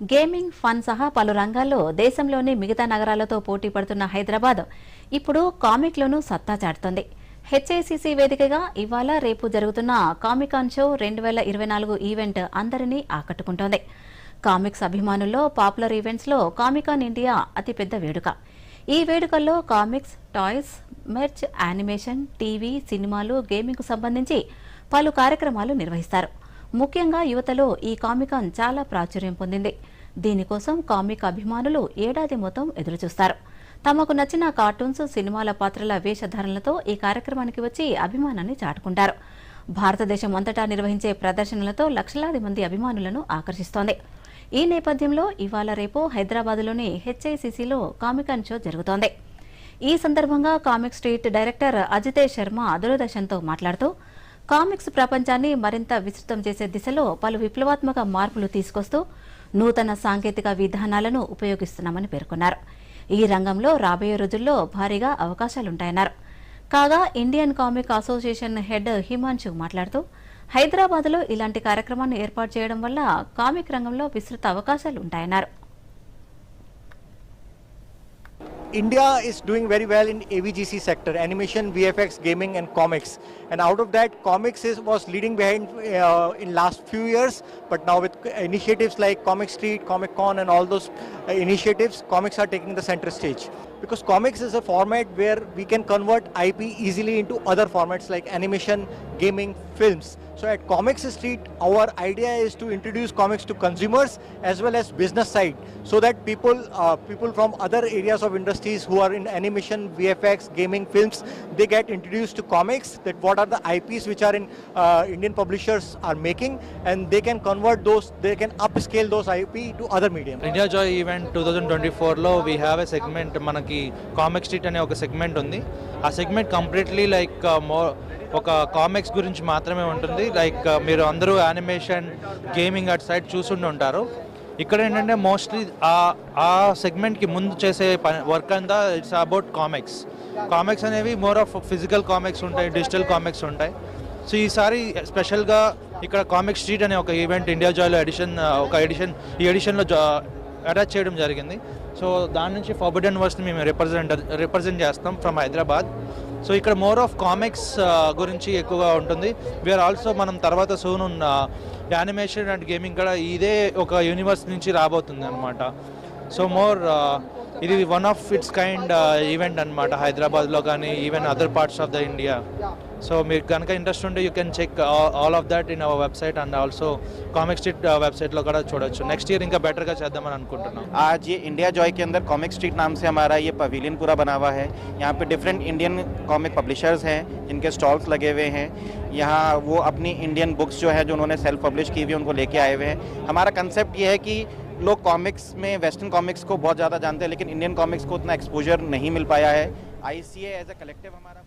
Gaming fun సహా పలు రంగాల్లో దేశంలోని మిగతా నగరాలతో పోటీ పడుతున్న హైదరాబాద్ ఇప్పుడు కామిక్లోనూ సత్తా చాటుతోంది. హెచ్ఐసిసి వేదికగా ఇవాళ రేపు జరుగుతున్న కామికాన్ షో రెండు వేల ఇరవై నాలుగు ఈవెంట్ అందరినీ ఆకట్టుకుంటోంది. కామిక్స్ అభిమానుల్లో పాపులర్ ఈవెంట్స్లో కామికాన్ ఇండియా అతిపెద్ద వేడుక. ఈ వేడుకల్లో comics toys merch animation TV సినిమాలు గేమింగ్కు సంబంధించి పలు కార్యక్రమాలు నిర్వహిస్తారు. ముఖ్యంగా యువతలో ఈ కామికాన్ చాలా ప్రాచుర్యం పొందింది. దీనికోసం కామిక్ అభిమానులు ఏడాది మొత్తం ఎదురుచూస్తారు. తమకు నచ్చిన కార్టూన్స్ సినిమాల పాత్రల వేషధారణలతో ఈ కార్యక్రమానికి వచ్చి అభిమానాన్ని చాటుకుంటారు. భారతదేశం అంతటా నిర్వహించే ప్రదర్శనలతో లక్షలాది మంది అభిమానులను ఆకర్షిస్తోంది. ఈ నేపథ్యంలో ఇవాళ రేపు హైదరాబాద్లోని హెచ్ఐసిసిలో కామికాన్ షో జరుగుతోంది. ఈ సందర్భంగా comic street director Ajitesh Sharma దూరదర్శన్తో మాట్లాడుతూ కామిక్స్ ప్రపంచాన్ని మరింత విస్తృతం చేసే దిశలో పలు విప్లవాత్మక మార్పులు తీసుకొస్తూ నూతన సాంకేతిక విధానాలను ఉపయోగిస్తున్నామని పేర్కొన్నారు. ఈ రంగంలో రాబోయే రోజుల్లో భారీగా అవకాశాలుంటాయన్నారు. కాగా Indian comic association head Himanshu మాట్లాడుతూ హైదరాబాద్లో ఇలాంటి కార్యక్రమాన్ని ఏర్పాటు చేయడం వల్ల కామిక్ రంగంలో విస్తృత అవకాశాలు ఉంటాయన్నారు India is doing very well in AVGC sector, animation, VFX, gaming, and comics. And out of that, comics is, was leading behind uh, in last few years. But now with initiatives like Comic Street, Comic Con, and all those uh, initiatives, comics are taking the center stage. Because comics is a format where we can convert IP easily into other formats like animation, gaming, films. So at Comics Street, our idea is to introduce comics to consumers as well as business side, so that people, uh, people from other areas of industries who are in animation, VFX, gaming, films, they get introduced to comics. That what are the IPs which are in uh, Indian publishers are making, and they can convert those, they can upscale those IP to other medium. India joy event two thousand twenty ఫోర్లో we have a segment మనకి comic street అనే ఒక segment ఉంది ఆ segment completely like మో ఒక comics గురించి మాత్రమే ఉంటుంది. లైక్ uh, మీరు అందరూ యానిమేషన్ గేమింగ్ అటు సైడ్ చూసుండి ఉంటారు. ఇక్కడ ఏంటంటే మోస్ట్లీ ఆ ఆ సెగ్మెంట్కి ముందు చేసే పని వర్క్ అంతా ఇట్స్ అబౌట్ కామిక్స్ కామిక్స్ అనేవి మోర్ ఆఫ్ ఫిజికల్ కామిక్స్ ఉంటాయి డిజిటల్ కామిక్స్ ఉంటాయి. సో ఈసారి స్పెషల్గా ఇక్కడ కామిక్ స్ట్రీట్ అనే ఒక ఈవెంట్ ఇండియా జాయ్లో ఎడిషన్ ఒక ఎడిషన్ ఈ ఎడిషన్లో అటాచ్ uh, చేయడం జరిగింది. సో దాని నుంచి ఫార్బిడెన్ వర్స్ని మేము రిప్రజెంట్ రిప్రజెంట్ చేస్తాం ఫ్రమ్ హైదరాబాద్ సో ఇక్కడ మోర్ ఆఫ్ కామిక్స్ గురించి ఎక్కువగా ఉంటుంది. వీఆర్ ఆల్సో మనం తర్వాత సూన్ ఉన్న యానిమేషన్ అండ్ గేమింగ్ కూడా ఇదే ఒక యూనివర్స్ నుంచి రాబోతుంది అనమాట సో మోర్ ఇది one of its kind event అనమాట హైదరాబాద్లో కానీ even other parts of the India so మీకు కనుక ఇంట్రెస్ట్ ఉంటే you can check all of that in our website and also comic street వెబ్సైట్లో కూడా చూడొచ్చు నెక్స్ట్ ఇయర్ ఇంకా బెటర్గా చేద్దామని అనుకుంటున్నాం आज ये इंडिया जॉय के अंदर कॉमिक स्ट्रीट नाम से हमारा ये पवेलियन पूरा बना हुआ है यहाँ पे डिफरेंट इंडियन कॉमिक पब्लिशर्स हैं जिनके स्टॉल्स लगे हुए हैं यहाँ वो अपनी इंडियन बुक्स जो है जो उन्होंने सेल्फ पब्लिश की हुई है उनको लेके आए हुए हैं हमारा कंसेप्ट ये है कि लोग कॉमिक्स में वेस्टर्न कॉमिक्स को बहुत ज़्यादा जानते हैं लेकिन इंडियन कॉमिक्स को उतना एक्सपोजर नहीं मिल पाया है आई सी एज ए कलेक्टिव हमारा